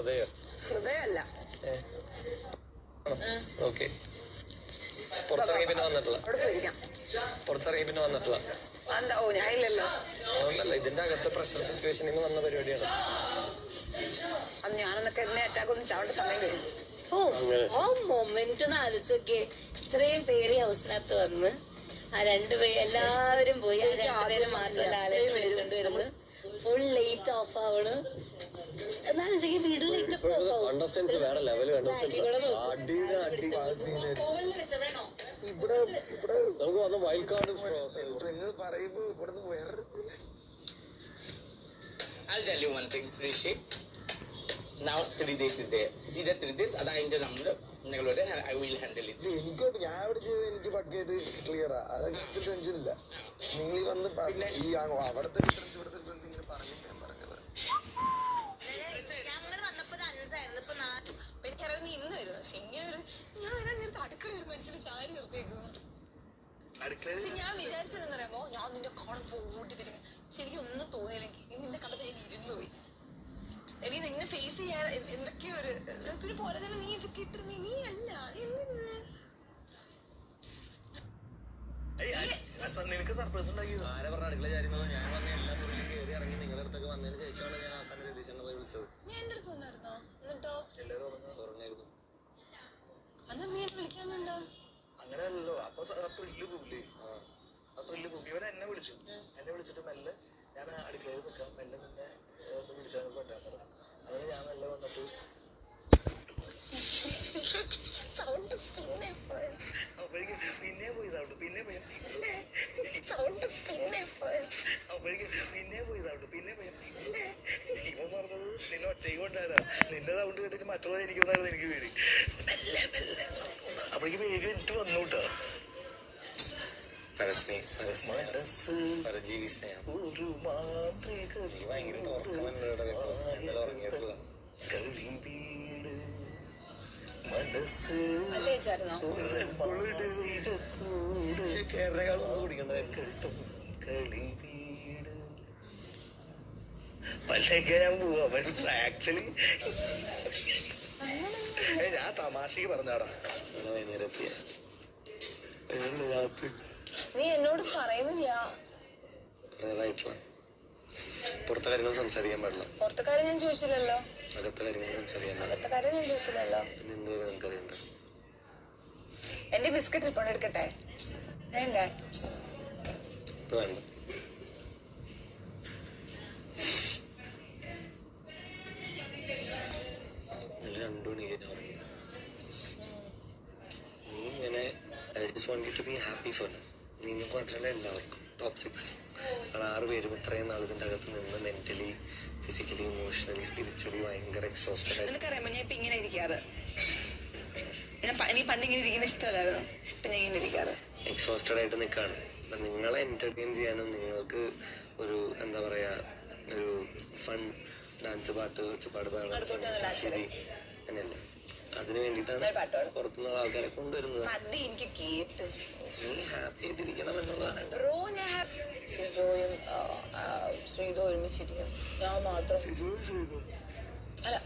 ഹൃദയോ ഹൃദയമല്ല okay. പുറത്തിറങ്ങി പിന്നെ വന്നിട്ടില്ല. അവിടെ പോയിരിക്കാം പുറത്തിറങ്ങി പിന്നെ വന്നിട്ടില്ല. എന്താ ഓ ഞാൻ അതുകൊണ്ടല്ല ഇതിന്റെ അകത്ത് പ്രഷർ സിറ്റുവേഷനിൽ വന്ന പരിപാടിയാണ്. അത് ഞാനെന്നൊക്കെ എന്നെ അറ്റാക്ക് ഒന്നും ചാവേണ്ട സമയം കഴിഞ്ഞു. ഓ ആ മൊമെന്റ് ഒന്ന് ആലോചിച്ചൊക്കെ. ഇത്രയും പേര് ഹൗസിനകത്ത് വന്ന് ആ രണ്ടുപേര് എല്ലാവരും പോയി ആ രണ്ടുപേരും മാത്രമല്ല വിളിച്ചോണ്ട് ഫുൾ ലേറ്റ് ഓഫ് ആവണ്. ഒക്കെ ഓഫ് ആവും കണ്ടസ്റ്റൻസ് വേറെ ലെവൽ. അടിയുടെ അടി ഇവിടെ ഇവിടെ നമുക്ക് വന്ന വൈൽഡ് കാർഡ് നിങ്ങൾ പറയുമ്പോ ഇവിടുന്ന് വേറെ I'll tell you one thing, Rishi. Now three days is there. See the three days, അതാ അതിന്റെ നമ്മുടെ നിങ്ങളുടെ I will handle it. എനിക്കോട്ട് ഞാൻ അവിടെ ചെയ്ത് എനിക്ക് പക്കയായിട്ട് ക്ലിയറാ അതൊക്കെ ടെൻഷൻ ഇല്ല. നിങ്ങൾ വന്ന് ഈ അവിടുത്തെ ഡിഫറൻസ് ഇവിടുത്തെ ഡിഫറൻസ് ഇങ്ങനെ പറഞ്ഞിട്ട് ഞാൻ പറഞ്ഞത് ഞങ്ങൾ വന്നപ്പോ അനുസായിരുന്നു ഇപ്പൊ എനിക്കറിയാം നീ ഇന്ന് വരും പക്ഷെ ഇങ്ങനെ ഒരു ഞാൻ വരാൻ നേരത്തെ അടുക്കള ഒരു മനുഷ്യന് ചാരി നിർത്തിയേക്കുന്നു പക്ഷെ ഞാൻ വിചാരിച്ചതെന്ന് പറയുമ്പോ ഞാൻ നിന്റെ കാണുമ്പോ ഓടി വരിക പക്ഷെ എനിക്ക് ഒന്നും തോന്നിയില്ലെങ്കിൽ നിന്നെ കണ്ടപ്പോ ഞാൻ ഇരുന്നു പോയി. എനിക്ക് നിന്നെ ഫേസ് ചെയ്യാൻ എന്തൊക്കെയോ ഒരു പിന്നെ പോരാ തന്നെ നീ ഇത് കിട്ടുന്ന നീ അല്ല എന്തിനത് നിനക്ക് സർപ്രൈസ് ഉണ്ടാക്കി ആരെ പറഞ്ഞ അടുക്കള ചാരുന്നത്? ഞാൻ വന്ന എല്ലാ മുറിയിലും കയറി ഇറങ്ങി നിങ്ങളുടെ അടുത്തൊക്കെ വന്നതിന് ശേഷമാണ് ഞാൻ അവസാനം രതീശനെ പോയി വിളിച്ചത്. ഞാൻ എന്റെ അടുത്ത് വന്നായിരുന്നോ? എന്നിട്ടോ എല്ലാവരും ഉറങ്ങ- ഉറങ്ങായിരുന്നു അന്ന് നീ എന്നെ വിളിക്കാന്നുണ്ടോ അങ്ങനെയല്ലോ അപ്പൊ ത്രില്ല് പോകില്ലേ ആ. ത്രില്ല് പോകും ഇവൻ എന്നെ വിളിച്ചു. എന്നെ വിളിച്ചിട്ട് മെല്ലെ ഞാൻ അടുക്കളയിൽ നിൽക്കാം. മെല്ലെ നിന്നെ ഒന്ന് വിളിച്ചാൽ കൊണ്ടുവരാൻ പറഞ്ഞു അങ്ങനെ ഞാൻ മെല്ലെ വന്നിട്ട് സൗണ്ട് പിന്നെ പോയത് അപ്പോഴേക്ക് പിന്നെ പോയി സൗണ്ട് പിന്നെ പോയി. സൗണ്ട് പിന്നെ പോയത് അപ്പോഴേക്ക് പിന്നെ പോയി സൗണ്ട് പിന്നെ പോയി. ഇവൻ പറഞ്ഞത് നിന്നെ ഒറ്റയ്ക്ക് കൊണ്ടായതാ നിന്റെ സൗണ്ട് കേട്ടിട്ട് മറ്റുള്ളവരെ എനിക്ക് വന്നായിരുന്നു എനിക്ക് പേടി. മനസ്സ്. പരജീവി സ്നേഹം. ഒരു മാന്ത്രിക നീ ഭയങ്കര ഉറക്കം ഇന്നലെ ഉറങ്ങിയിട്ടില്ല കളിമ്പീട് മനസ്സ് കുടിക്കണ്ടായിരുന്നു പല്ലൊക്കെ ഞാൻ പോവാ. ആക്ച്വലി ഞാൻ തമാശക്ക് പറഞ്ഞാടാ വൈകുന്നേരം എത്തിയ. രാത്രി? നീ എന്നോട് പറയുന്നില്ല. പുറത്തെ കാര്യങ്ങൾ സംസാരിക്കാൻ പാടില്ല. പുറത്തെ കാര്യം ഞാൻ ചോദിച്ചില്ലല്ലോ. അകത്തെ കാര്യങ്ങൾ സംസാരിക്കാൻ അകത്തെ കാര്യം ഞാൻ ചോദിച്ചില്ലല്ലോ. പിന്നെ എന്തുവരെ നമുക്കറിയണ്ട എന്റെ ബിസ്ക്കറ്റ് റിപ്പോർട്ട് എടുക്കട്ടെ? ഇപ്പൊ വേണ്ട. ഇന്നലെ രണ്ടു മണിക്ക് ഞാൻ ഉറങ്ങി. നീ ഇങ്ങനെ ഐ നിങ്ങൾക്ക് മാത്രമല്ല എല്ലാവർക്കും ടോപ്പ് സിക്സ് ആറ് പേരും ഇത്രയും നാൾ ഇതിന്റെ അകത്ത് നിന്ന് മെന്റലി ഫിസിക്കലി ഇമോഷണലി സ്പിരിച്വലി ഭയങ്കര എക്സോസ്റ്റഡ് ആയിട്ട്. നിനക്കറിയാമോ? ഞാൻ ഇപ്പൊ ഇങ്ങനെ ഇരിക്കാറ്. ഞാൻ എനിക്ക് പണ്ട് ഇങ്ങനെ ഇരിക്കുന്ന ഇഷ്ടമല്ലായിരുന്നു? ഇപ്പൊ ഞാൻ ഇങ്ങനെ ഇരിക്കാറ്. എക്സോസ്റ്റഡ് ആയിട്ട് നിൽക്കുകയാണ് അപ്പം നിങ്ങളെ എന്റർടൈൻ ചെയ്യാനും നിങ്ങൾക്ക് ഒരു എന്താ പറയാ ഒരു ഫൺ ഡാൻസ് പാട്ട് ഒച്ചപ്പാട് ചിരി അങ്ങനെയല്ലേ. അതിന് വേണ്ടിയിട്ടാണ് പുറത്തുനിന്ന് ആൾക്കാരെ കൊണ്ടുവരുന്നത്. മതി എനിക്ക് കേട്ട്. നീ ഹാപ്പി ആയിട്ടിരിക്കണം എന്നുള്ളതാണ് ഞാൻ സിജോയും ഒരുമിച്ചിരിക്കും. ഞാൻ മാത്രം അല്ല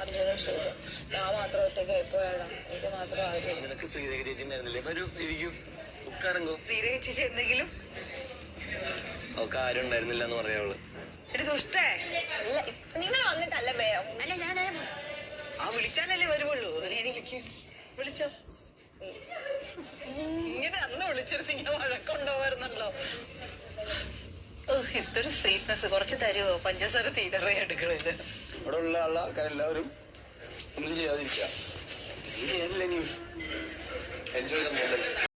അർജുനും ശ്രീധോ ഞാൻ മാത്രം ഒറ്റയ്ക്ക് എപ്പോഴാണ് എനിക്ക് മാത്രം ആരും നിനക്ക് ശ്രീരേഖ ചേച്ചി ഉണ്ടായിരുന്നില്ലേ? വരൂ ഇരിക്കൂ. ഉക്കാരങ്കോ. ചേച്ചി എന്തെങ്കിലും? അവൾക്ക് ആരും ഉണ്ടായിരുന്നില്ല എന്ന് പറയാ അവൾ. ദുഷ്ടേ. അല്ല നിങ്ങൾ വന്നിട്ടല്ല അല്ല ഞാൻ ആ വിളിച്ചാലല്ലേ വരുവുള്ളൂ. എനിക്ക് വിളിച്ചോ? ഇങ്ങനെ അന്ന് വിളിച്ചിരുന്നെങ്കിൽ വഴക്കുണ്ടാവുമായിരുന്നല്ലോ ഇതൊരു സ്വീറ്റ്നെസ് കുറച്ച് തരുമോ പഞ്ചസാര തീരറേ അടുക്കളയിൽ ഇവിടെ ഉള്ള ആൾക്കാരെല്ലാവരും ഒന്നും ചെയ്യാതിരിക്കുക. എൻജോയ്